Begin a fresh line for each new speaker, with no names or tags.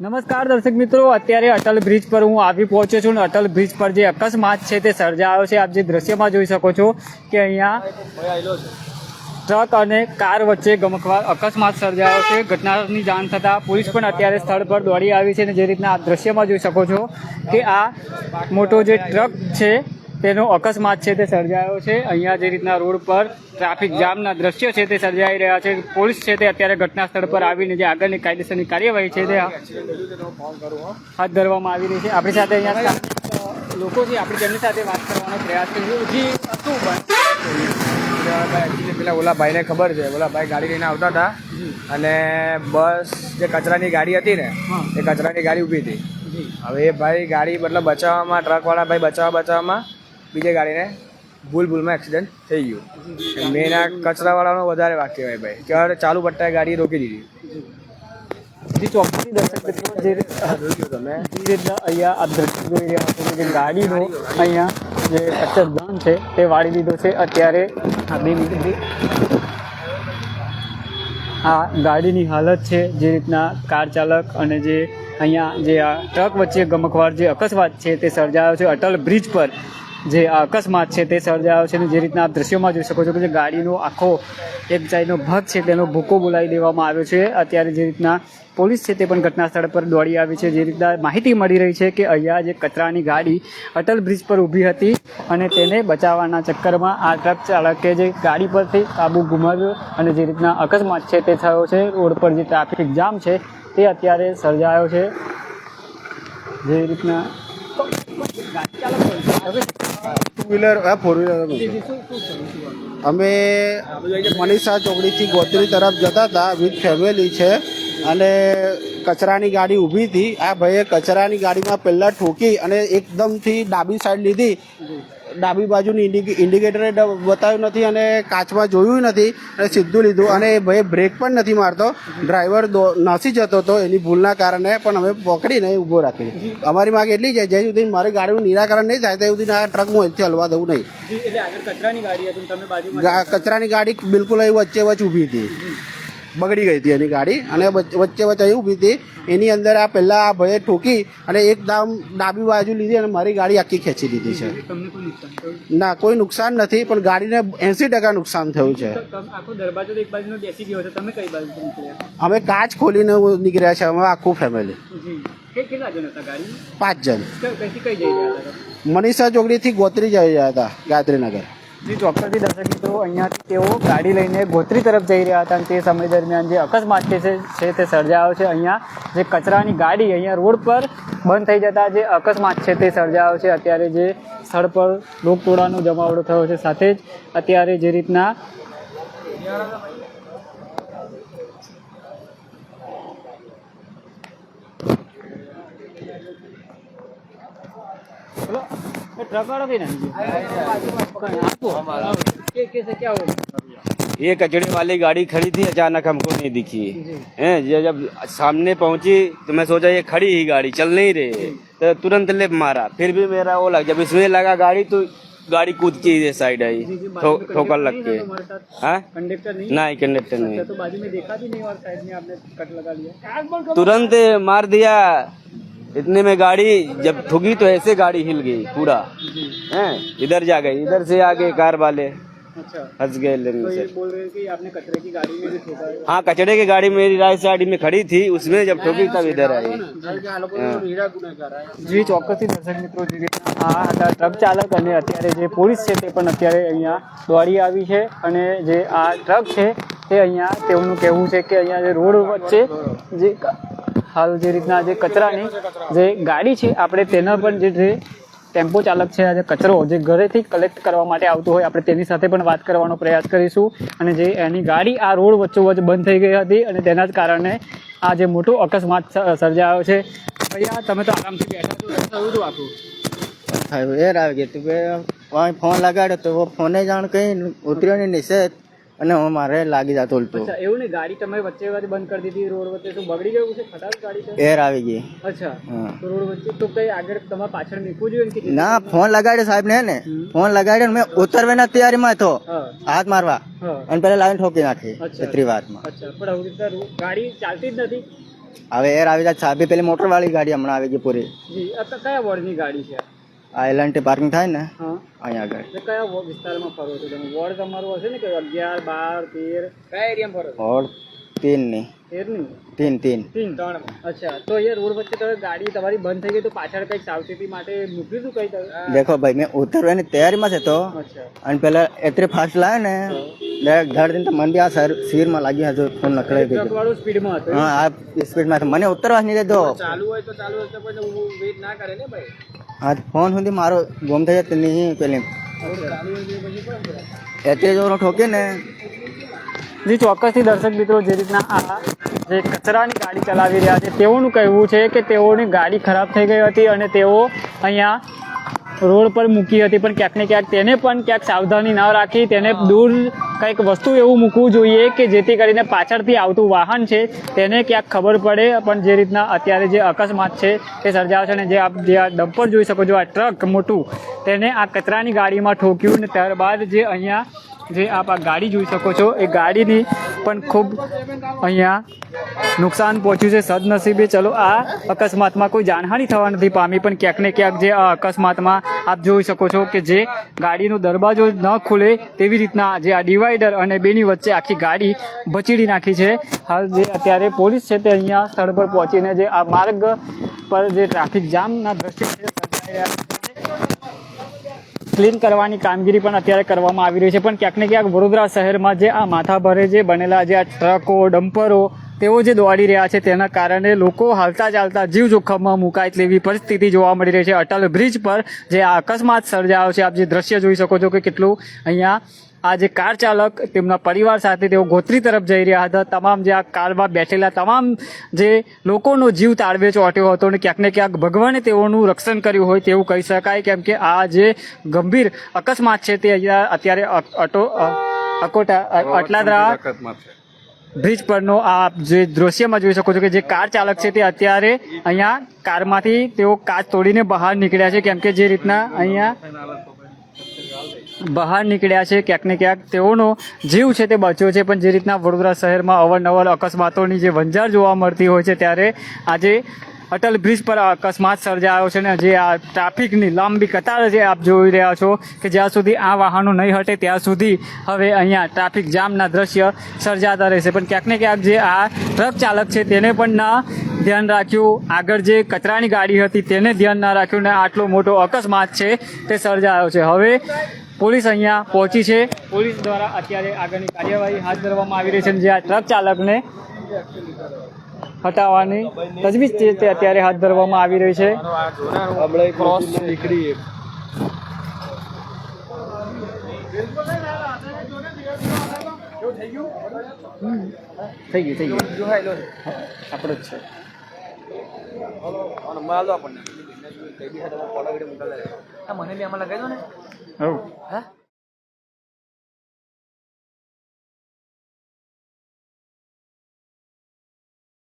નમસ્કાર દર્શક મિત્રો, અત્યારે અટલ બ્રિજ પર હું આવી પહોંચ્યો છું અને અટલ બ્રિજ પર જે અકસ્માત છે તે સર્જાયો છે. આપ જે દ્રશ્યમાં જોઈ શકો છો કે અહીંયા ટ્રક અને કાર વચ્ચે ગમકવાર અકસ્માત સર્જાયો છે. ઘટનાની જાણ થતાં પોલીસ પણ અત્યારે સ્થળ પર દોડી આવી છે અને જે રીતના આપ દ્રશ્યમાં જોઈ શકો છો કે આ મોટો જે ટ્રક છે તેનો અકસ્માત છે તે સર્જાયો છે. અહીંયા જે રીતના રોડ પર ટ્રાફિક જામના દ્રશ્યો છે તે સર્જાઈ રહ્યા છે. પોલીસ છે તે અત્યારે ઘટના સ્થળ પર આવીને જે આગળની કાયદેસરની કાર્યવાહી છે તે હાથ ધરવામાં આવી રહી છે. આપણી સાથે અહીંયા લોકો છે. આપણે તેમની સાથે વાત કરવાનો પ્રયાસ કરીશું જી શું
પેલા ઓલા ભાઈને ખબર છે. ઓલા ભાઈ ગાડી લઈને આવતા હતા. અને બસ જે કચરાની ગાડી હતી ને એ કચરાની ગાડી ઊભી હતી. હવે એ ભાઈ ગાડી મતલબ બચાવવામાં ટ્રકવાળા ભાઈ બચાવવા બચાવવામાં બીજી ગાડીને ભૂલ ભૂલમાં એક્સિડન્ટ થઈ ગયું. મેં આ કચરાવાળાનો વધારે વાક કહેવાય ભાઈ. કે ચાલુ પટ્ટાએ ગાડી રોકી દીધી. તમે.
અહીંયા આપ દ્રશ્ય અહીંયા જે છે, તે વાળી દીધો છે. અત્યારે આ આ ગાડીની હાલત છે, જે રીતના કાર ચાલક અને જે અહીંયા જે આ ટ્રક વચ્ચે ગમકવાર જે અકસ્માત છે, તે સર્જાયો છે અટલ બ્રિજ પર. જે અકસ્માત છે તે સર્જાયો છે અને જે રીતના આપ દ્રશ્યોમાં જોઈ શકો છો કે જે ગાડીનો આખો એક સાઈડનો ભાગ છે તેનો ભૂકો બોલાવી દેવામાં આવ્યો છે. અત્યારે જે રીતના પોલીસ છે તે પણ ઘટના સ્થળ પર દોડી આવી છે. જે રીતના માહિતી મળી રહી છે કે અહીંયા જે કચરાની ગાડી અટલ બ્રિજ પર ઊભી હતી અને તેને બચાવવાના ચક્કરમાં આ ટ્રક ચાલકે જે ગાડી પરથી કાબુ ગુમાવ્યો અને જે રીતના અકસ્માત છે તે થયો છે. રોડ પર જે ટ્રાફિક જામ છે તે અત્યારે સર્જાયો છે. જે રીતના
ટુ વ્હીલર આ ફોર વ્હીલર અમે મનીષા ચોકડીથી ગોત્રી તરફ જતા હતા વિથ ફેમિલી છે અને કચરાની ગાડી ઊભી હતી. આ ભાઈએ કચરાની ગાડીમાં પહેલાં ઠોકી અને એકદમથી ડાબી સાઈડ લીધી. ડાબી બાજુની ઇન્ડિકે ઇન્ડિકેટરે બતાવ્યું નથી અને કાચમાં જોયું નથી અને સીધું લીધું અને એ ભાઈ બ્રેક પણ નથી મારતો. ડ્રાઈવર નાસી જતો હતો એની ભૂલના કારણે પણ અમે પકડીને ઊભો રાખી અમારી માંગ એટલી છે જ્યાં સુધી મારી ગાડીનું નિરાકરણ નહીં થાય ત્યાં સુધી આ ટ્રક હું અહીંથી હલવા દઉં નહીં.
કચરાની ગાડી
બિલકુલ અહીં વચ્ચે વચ્ચે ઊભી હતી. બગડી ગઈ હતી એની ગાડી અને વચ્ચે વચ્ચે એ ઊભી હતી. એની અંદર આ પહેલાં આ ભયે ઠોકી અને એકદમ ડાબી બાજુ લીધી અને મારી ગાડી આખી ખેંચી દીધી છે. ના કોઈ નુકસાન નથી પણ ગાડીને એંસી ટકા નુકસાન થયું છે. અમે કાચ ખોલીને નીકળ્યા છે અમે આખું ફેમિલી પાંચ જણ? મનીષા ચોકડીથી ગોત્રી જઈ રહ્યા હતા ગાયત્રીનગર.
જી, ચોક્કસથી દર્શક મિત્રો, અહીંયાથી તેઓ ગાડી લઈને ગોત્રી તરફ જઈ રહ્યા હતા અને તે સમય દરમિયાન જે અકસ્માત છે તે સર્જાયો છે. અહીંયા જે કચરાની ગાડી અહીંયા રોડ પર બંધ થઈ જતા જે અકસ્માત છે તે સર્જાયો છે. અત્યારે જે સ્થળ પર લોકટોળાનો જમાવડો થયો છે. સાથે જ અત્યારે જે રીતના બોલો ट्रक वालों की नहीं कैसे क्या हुआ
ये कचड़े वाली गाड़ी खड़ी थी अचानक हमको नहीं दिखी। है जब सामने पहुँची तो मैं सोचा ये खड़ी ही गाड़ी चल नहीं रही तो तुरंत लेप मारा फिर भी मेरा वो लग जब इसमें लगा गाड़ी तो गाड़ी कूद के साइड आई। ठोकर लग के।
कंडक्टर
हाँ?
नहीं
कंडक्टर नहीं तुरंत मार दिया। इतने में गाड़ी जब ठुकी तो ऐसे गाड़ी हिल गई पूरा हैं इधर जा गई इधर से आगे कार वाले
अच्छा
हंस गए लेने
तो
से
ये बोल रहे हैं कि आपने कचरे की गाड़ी में भी ठोका है
हाँ कचड़े की गाड़ी मेरी राइट साइड में खड़ी थी उसमें जब ठोकी तब इधर आई
જી ચોક્કસથી દર્શક મિત્રો જે રીતના આ હતા ટ્રક ચાલક અને અત્યારે જે પોલીસ છે તે પણ અત્યારે અહીંયા દોડી આવી છે અને જે આ ટ્રક છે તે અહીંયા તેઓનું કહેવું છે કે અહીંયા જે રોડ વચ્ચે જે હાલ જે રીતના જે કચરાની જે ગાડી છે, આપણે તેના પણ જે જે ટેમ્પો ચાલક છે આ જે કચરો જે ઘરેથી કલેક્ટ કરવા માટે આવતો હોય, આપણે તેની સાથે પણ વાત કરવાનો પ્રયાસ કરીશું. અને જે એની ગાડી આ રોડ વચ્ચોવચ્ચ બંધ થઈ ગઈ હતી અને તેના જ કારણે આ જે મોટો અકસ્માત સર્જાયો છે. ભૈયા, તમે તો આરામથી બેઠા છો. થયું હતું આખું?
એર આવી ગઈ તું કે ફોન લગાડ્યો તો, ફોને જાણ કઈ ઉતર્યો નહીં, નીચે અને હું મારે લાગી જતો ઉલટો.
અચ્છા એવું નહીં ગાડી તમે વચ્ચે વચ્ચે બંધ કરી દીધી રોડ વચ્ચે શું બગડી ગયું છે? ખટાવ ગાડી છે?
એર આવી ગઈ.
અચ્છા તો રોડ વચ્ચે તો કઈ આગળ તમારે પાછળ નીકળવું જોઈએ ને કે
ના ફોન લગાડ્યો સાહેબ ને ને? ફોન લગાડ્યો ને મેં ઉતરવાના તૈયારીમાં હતો. હાથ મારવા. અને પેલા લાઈન ઠોકી નાખી છત્રી વાતમાં
અચ્છા પણ હવે ગાડી ચાલતી જ નથી.
હવે એર આવી જાય. સાહેબ પેલી મોટર વાળી ગાડી હમણાં આવી ગઈ પૂરી.
જી કયા વોર્ડની ગાડી છે?
આ એલએનટી પાર્કિંગ થાય ને અહીંયા આગળ.
કયા વિસ્તારમાં ફરો છો તમે? વોર્ડ તમારું હશે ને? કે અગિયાર બાર તેર?
કયા એરિયામાં ફરો
વોર્ડ
તેરની
તીન તીન.
તીન ત્રણ. અચ્છા. તો એ રોડ વચ્ચે તમે ગાડી તમારી બંધ થઈ ગઈ તો પાછળ કંઈક સાવચેતી માટે મૂક્યું હતું કઈ
દેખો ભાઈ મેં ઉતરવાની તૈયારીમાં છે તો.
અચ્છા.
અને પેલા એટલી ફાસ્ટ લાવે ને ડાયરેક્ટ ધડ દઈને તો મને બી આ સર હતું ફોન નકળાઈ
ટ્રક સ્પીડમાં હતું
હા આ સ્પીડમાં મને ઉતરવા નહીં દેતો.
ચાલુ હોય તો ચાલુ હોય તો પછી ના કરે ને ભાઈ?
હા ફોન સુધી મારો ગુમ થઈ જતો નહીં પેલી. એટલે જો ઠોકે ને.
જી ચોક્કસથી દર્શક મિત્રો જે રીતના આ જે કચરાની ગાડી ચલાવી રહ્યા છે તેઓનું કહેવું છે કે તેઓની ગાડી ખરાબ થઈ ગઈ હતી અને તેઓ અહીંયા રોડ પર મૂકી હતી પણ ક્યાંક ને ક્યાંક તેને પણ ક્યાંક સાવધાની ન રાખી તેને દૂર કંઈક વસ્તુ એવું મૂકવું જોઈએ કે જેથી કરીને પાછળથી આવતું વાહન છે તેને ક્યાંક ખબર પડે. પણ જે રીતના અત્યારે જે અકસ્માત છે તે સર્જાયો છે અને જે આપ જે આ ડમ્પર જોઈ શકો છો આ ટ્રક મોટું તેને આ કચરાની ગાડીમાં ઠોક્યું ને ત્યારબાદ જે અહીંયા જે આપ આ ગાડી જોઈ શકો છો એ ગાડીની પણ ખૂબ અહીંયા નુકસાન પહોંચ્યું છે, સદનસીબે. ચલો, આ અકસ્માતમાં કોઈ જાનહાનિ થવા નથી પામી, પણ ક્યાંક ને ક્યાંક જે આ અકસ્માતમાં આપ જોઈ શકો છો કે જે ગાડીનો દરવાજો ન ખુલે તેવી રીતના જે આ ડિવાઈડર અને બેની વચ્ચે આખી ગાડી બચીડી નાખી છે. હાલ જે અત્યારે પોલીસ છે તે અહીંયા સ્થળ પર પહોંચીને જે આ માર્ગ પર જે ટ્રાફિક જામના દ્રશ્યો છે ક્લીન કરવાની કામગીરી પણ અત્યારે કરવામાં આવી રહી છે. પણ ક્યાંક ને ક્યાંક વડોદરા શહેરમાં જે આ માથાભારે જે બનેલા જે આ ટ્રકો, ડમ્પરો તેઓ જે દોડી રહ્યા છે તેના કારણે લોકો હાલતા ચાલતા જીવ જોખમમાં મુકાય તેવી પરિસ્થિતિ જોવા મળી રહી છે. અટલ બ્રિજ પર જે આ અકસ્માત સર્જાયો છે આપ જે દ્રશ્ય જોઈ શકો છો કે કેટલું અહીંયા આ જે કાર ચાલક તેમના પરિવાર સાથે તેઓ ગોત્રી તરફ જઈ રહ્યા હતા. તમામ જે આ કારમાં બેઠેલા તમામ જે લોકોનો જીવ તાળવે ચોટ્યો હતો અને ક્યાંક ને ક્યાંક ભગવાને તેઓનું રક્ષણ કર્યું હોય તેવું કહી શકાય. કેમ કે આ જે ગંભીર અકસ્માત છે તે અહીંયા અત્યારે અટો અકોટા અટલાદરા બ્રિજ પરનો આ જે દૃશ્યમાં જોઈ શકો છો કે જે કાર ચાલક છે તે અત્યારે અહીંયા કારમાંથી તેઓ કાચ તોડીને બહાર નીકળ્યા છે. કેમ કે જે રીતના અહીંયા બહાર નીકળ્યા છે, ક્યાંક ને ક્યાંક તેઓનો જીવ છે તે બચ્યો છે. પણ જે રીતના વડોદરા શહેરમાં અવારનવાર અકસ્માતોની જે વંજાર જોવા મળતી હોય છે, ત્યારે આજે અટલ બ્રિજ પર અકસ્માત સર્જાયો છે ને જે આ ટ્રાફિકની લાંબી કતાર જે આપ જોઈ રહ્યા છો કે જ્યાં સુધી આ વાહનો નહીં હટે ત્યાં સુધી હવે અહીંયા ટ્રાફિક જામના દ્રશ્ય સર્જાતા રહેશે. પણ ક્યાંક ને ક્યાંક જે આ ટ્રક ચાલક છે તેને પણ ના ધ્યાન રાખ્યું. આગળ જે કચરાની ગાડી હતી તેને ધ્યાન ના રાખ્યું ને આટલો મોટો અકસ્માત છે તે સર્જાયો છે. હવે પોલીસ અહીંયા પહોંચી છે. પોલીસ દ્વારા અત્યારે આગળની કાર્યવાહી હાથ ધરવામાં આવી રહી છે જે આ ટ્રક ચાલકને હટાવવાની. તજવીજ તે અત્યારે હાથ ધરવામાં આવી રહી છે.
ક્રોસ નીકળી
થઈ ગયું થઈ ગયું. આપણો જ છે.
મને બી આમાં લગાવી દો ને. હા?